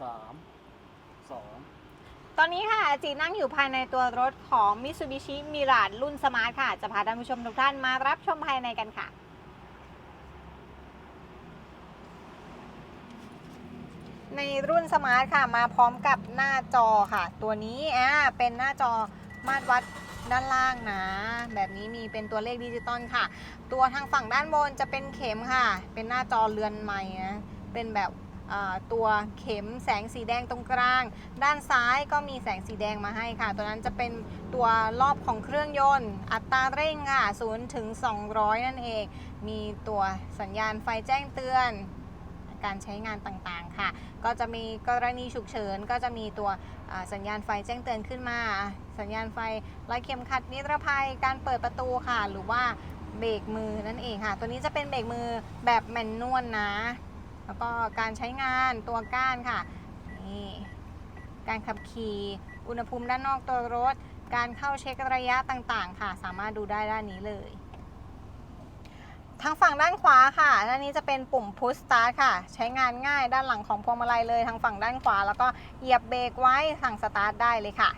สามสองตอนนี้ค่ะจีนั่งอยู่ภายในตัวรถของ Mitsubishi Mirage รุ่นสมาร์ทค่ะ จะพาท่านผู้ชมทุกท่านมารับชมภายในกันค่ะ ในรุ่นสมาร์ทค่ะ มาพร้อมกับหน้าจอค่ะ ตัวนี้อ่าเป็นหน้าจอมาตรวัดด้านล่างนะ แบบนี้มีเป็นตัวเลขดิจิตอลค่ะ ตัวทางฝั่งด้านบนจะเป็นเข็มค่ะ เป็นหน้าจอเรือนใหม่นะเป็นแบบ ตัวเข็มแสงสีแดงตรงกลาง ด้านซ้ายก็มีแสงสีแดงมาให้ค่ะ ตัวนั้นจะเป็นตัวรอบของเครื่องยนต์ อัตราเร่งค่ะ0ถึง 200 นั่นเอง มีตัวสัญญาณไฟแจ้งเตือน การใช้งานต่างๆค่ะ ก็จะมีกรณีฉุกเฉิน ก็จะมีตัวสัญญาณไฟแจ้งเตือนขึ้นมา สัญญาณไฟไล่เข็มขัดนิรภัย การเปิดประตูค่ะ หรือว่าเบรกมือนั่นเองค่ะ ตัวนี้จะเป็นเบรกมือแบบแมนนวลนะ แล้วก็การใช้งานตัวก้านค่ะนี่การขับขี่อุณหภูมิด้านนอกตัวรถ การเข้าเช็คระยะต่างๆ ค่ะ สามารถดูได้ด้านนี้เลยทางฝั่งด้านขวาค่ะ ด้านนี้จะเป็นปุ่ม push start ค่ะ ใช้งานง่ายด้านหลังของพวงมาลัยเลย ทางฝั่งด้านขวา แล้วก็เหยียบเบรกไว้สั่งสตาร์ทได้เลยค่ะ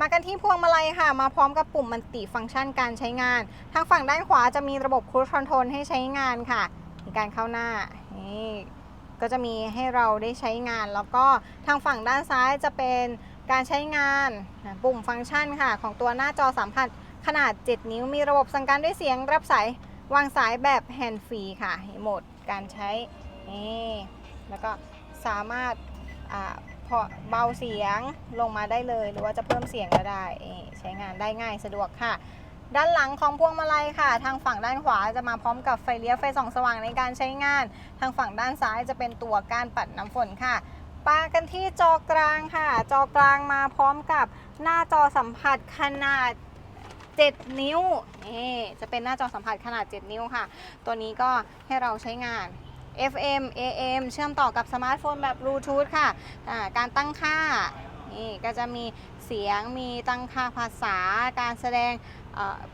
มากันที่พวงมาลัยค่ะ มาพร้อมกับปุ่มมันติฟังก์ชันการใช้งาน ทางฝั่งด้านขวาจะมีระบบ cruise control ให้ใช้งานค่ะ มีการเข้าหน้า นี่ก็จะมีให้เราได้ใช้งาน แล้วก็ทางฝั่งด้านซ้ายจะเป็นการใช้งานปุ่มฟังก์ชันค่ะ ของตัวหน้าจอสัมผัสขนาด 7 นิ้วมีระบบสั่งการด้วยเสียงรับสายวางสายแบบแฮนด์ฟรีค่ะโหมดการใช้นี่แล้วก็สามารถอ่าพอเบาเสียงลงมาได้เลย หรือว่าจะเพิ่มเสียงก็ได้ ใช้งานได้ง่ายสะดวกค่ะ ด้านหลังของพวงมาลัยค่ะ ทางฝั่งด้านขวาจะมาพร้อมกับไฟเลี้ยวไฟส่องสว่างในการใช้งาน ทางฝั่งด้านซ้ายจะเป็นตัวก้านปัดน้ำฝนค่ะปากันที่จอกลางค่ะ จอกลางมาพร้อมกับหน้าจอสัมผัสขนาด 7 นิ้วนี่จะเป็นหน้าจอสัมผัสขนาด 7 นิ้วค่ะ ตัวนี้ก็ให้เราใช้งาน FM AM เชื่อมต่อกับสมาร์ทโฟนแบบบลูทูธค่ะการตั้งค่านี่ก็จะมีเสียงมีตั้งค่าภาษาการแสดง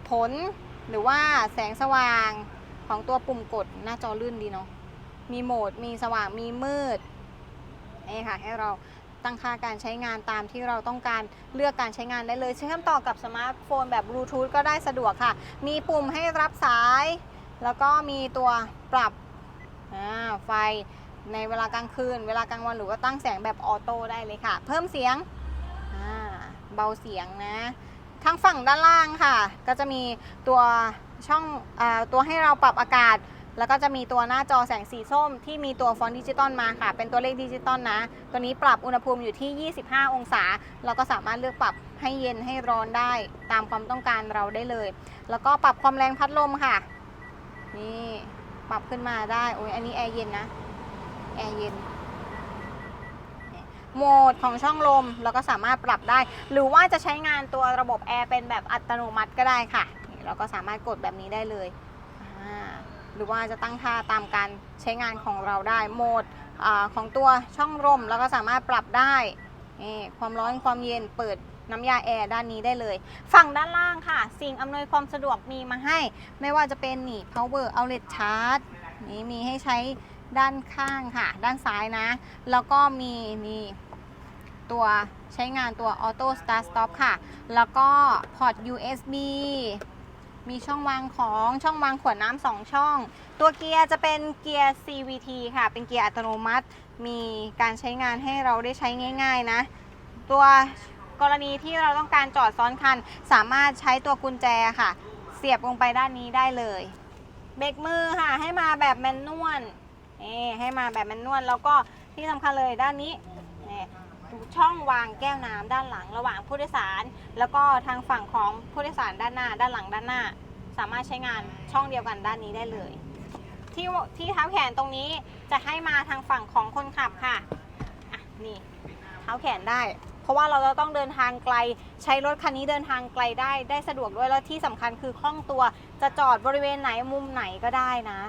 ผลหรือว่าแสงสว่างของตัวปุ่มกดหน้าจอลื่นดีเนาะ มีโหมด มีสว่าง มีมืดนี่ค่ะ ให้เราตั้งค่าการใช้งานตามที่เราต้องการเลือกการใช้งานได้เลยเชื่อมต่อกับสมาร์ทโฟนแบบบลูทูธก็ได้สะดวกค่ะ มีปุ่มให้รับสาย แล้วก็มีตัวปรับไฟในเวลากลางคืน เวลากลางวันหรือว่าตั้งแสงแบบออโต้ได้เลยค่ะ เพิ่มเสียงเบาเสียงนะ ทางฝั่งด้านล่างค่ะ ก็จะมีตัวช่องอตัวให้เราปรับอากาศ แล้วก็จะมีตัวหน้าจอแสงสีส้ม ที่มีตัวฟอนต์ดิจิตอลมาค่ะ เป็นตัวเลขดิจิตอลนะ ตัวนี้ปรับอุณหภูมิอยู่ที่ 25 องศา เราก็สามารถเลือกปรับให้เย็นให้ร้อนได้ตามความต้องการเราได้เลย แล้วก็ปรับความแรงพัดลมค่ะ นี่ปรับขึ้นมาได้ โอ้ยอันนี้แอร์เย็นนะ แอร์เย็น โหมดของช่องลมเราก็สามารถปรับได้ หรือว่าจะใช้งานตัวระบบแอร์เป็นแบบอัตโนมัติก็ได้ค่ะ เราก็สามารถกดแบบนี้ได้เลย หรือว่าจะตั้งค่าตามการใช้งานของเราได้โหมดอของตัวช่องลมเราก็สามารถปรับได้ความร้อนความเย็นเปิดน้ำยาแอร์ด้านนี้ได้เลย ฝั่งด้านล่างค่ะ สิ่งอำนวยความสะดวกมีมาให้ ไม่ว่าจะเป็นนี่ power outlet charge นี่มีให้ใช้ด้านข้างค่ะ ด้านซ้ายนะ แล้วก็มีนี่ ตัวใช้งานตัว Auto Start Stop ค่ะ แล้วก็พอร์ต USB มีช่องวางของช่องวางขวดน้ำสองช่อง ตัวเกียร์จะเป็นเกียร์ CVT ค่ะ เป็นเกียร์อัตโนมัติ มีการใช้งานให้เราได้ใช้ง่าย ๆ นะ ตัวกรณีที่เราต้องการจอดซ้อนคัน สามารถใช้ตัวกุญแจค่ะ เสียบลงไปด้านนี้ได้เลยเบรกมือค่ะ ให้มาแบบแมนนวลนี่ให้มาแบบแมนนวลแล้วก็ที่สำคัญเลยด้านนี้ ช่องวางแก้วน้ำด้านหลังระหว่างผู้โดยสาร แล้วก็ทางฝั่งของผู้โดยสารด้านหน้า ด้านหลังด้านหน้า สามารถใช้งานช่องเดียวกันด้านนี้ได้เลย ที่ที่เท้าแขนตรงนี้จะให้มาทางฝั่งของคนขับค่ะอะนี่เท้าแขนได้ เพราะว่าเราจะต้องเดินทางไกล ใช้รถคันนี้เดินทางไกลได้ได้สะดวกด้วยแล้วที่สำคัญคือคล่องตัวจะจอดบริเวณไหนมุมไหนก็ได้นะ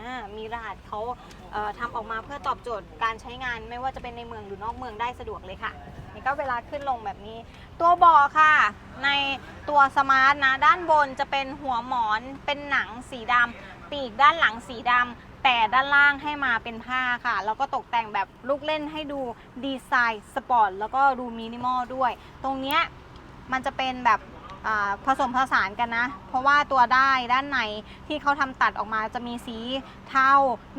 อ่ามีรหัสเขาเอ่อทำออกมาเพื่อตอบโจทย์การใช้งานไม่ว่าจะเป็นในเมืองหรือนอกเมืองได้สะดวกเลยค่ะนี่ก็เวลาขึ้นลงแบบนี้ ตัวเบาะค่ะ ในตัวสมาร์ทนะด้านบนจะเป็นหัวหมอนเป็นหนังสีดำปีกด้านหลังสีดำแต่ด้านล่างให้มาเป็นผ้าค่ะ แล้วก็ตกแต่งแบบลูกเล่นให้ดูดีไซน์สปอร์ตแล้วก็ดูมินิมอลด้วย ตรงเนี้ยมันจะเป็นแบบ ผสมผสานกันนะ เพราะว่าตัวได้ด้านในที่เขาทำตัดออกมาจะมีสีเทา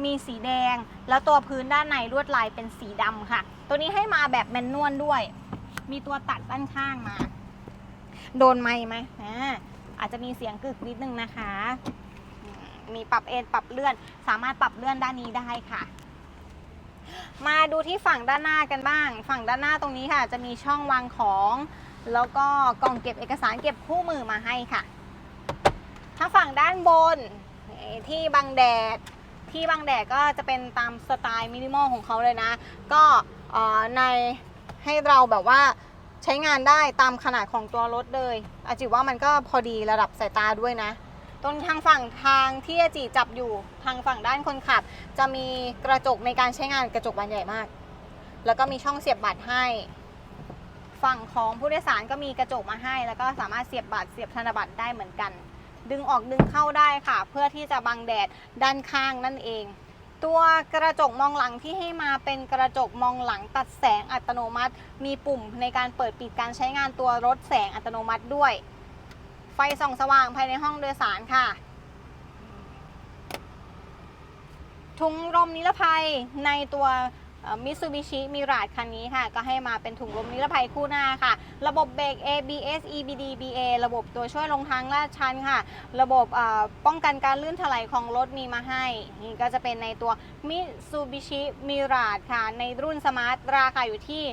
มีสีแดง แล้วตัวพื้นด้านในลวดลายเป็นสีดำค่ะ ตัวนี้ให้มาแบบแมนนวลด้วย มีตัวตัดด้านข้างมา โดนไหมไหมอ่าอาจจะมีเสียงกึกนิดนึงนะคะ มีปรับเอ็นปรับเลื่อน สามารถปรับเลื่อนด้านนี้ได้ค่ะ มาดูที่ฝั่งด้านหน้ากันบ้าง ฝั่งด้านหน้าตรงนี้ค่ะ จะมีช่องวางของ แล้วก็กล่องเก็บเอกสารเก็บคู่มือมาให้ค่ะ ถ้าฝั่งด้านบนที่บังแดดที่บังแดดก็จะเป็นตามสไตล์มินิมอลของเขาเลยนะ ก็ในให้เราแบบว่าใช้งานได้ตามขนาดของตัวรถเลยอาจิว่ามันก็พอดีระดับสายตาด้วยนะ ตรงทางฝั่งทางที่อาจิจับอยู่ทางฝั่งด้านคนขับ จะมีกระจกในการใช้งานกระจกบานใหญ่มาก แล้วก็มีช่องเสียบบัตรให้ ฝั่งของผู้โดยสารก็มีกระจกมาให้ แล้วก็สามารถเสียบบัตรเสียบธนบัตรได้เหมือนกัน ดึงออกดึงเข้าได้ค่ะ เพื่อที่จะบังแดดด้านข้างนั่นเอง ตัวกระจกมองหลังที่ให้มาเป็นกระจกมองหลังตัดแสงอัตโนมัติ มีปุ่มในการเปิดปิดการใช้งานตัวรถแสงอัตโนมัติด้วย ไฟส่องสว่างภายในห้องโดยสารค่ะถุงลมนิรภัยในตัว มิตซูบิชิมิราดคันนี้ค่ะ ก็ให้มาเป็นถุงลมนิรภัยคู่หน้าค่ะ ระบบเบรก ABS EBD BA ระบบตัวช่วยลงทางลาดชันค่ะ ระบบป้องกันการลื่นถลายของรถมีมาให้ นี่ก็จะเป็นในตัวมิตซูบิชิมิราดค่ะ ในรุ่นสมาร์ทราคาอยู่ที่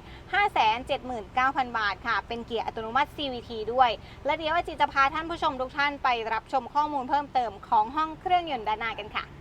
579,000 บาทค่ะ เป็นเกียร์อัตโนมัติ CVT ด้วย และเดี๋ยวอาจิจะพาท่านผู้ชมทุกท่านไปรับชมข้อมูลเพิ่มเติมของห้องเครื่องยนต์ด้านหน้ากันค่ะ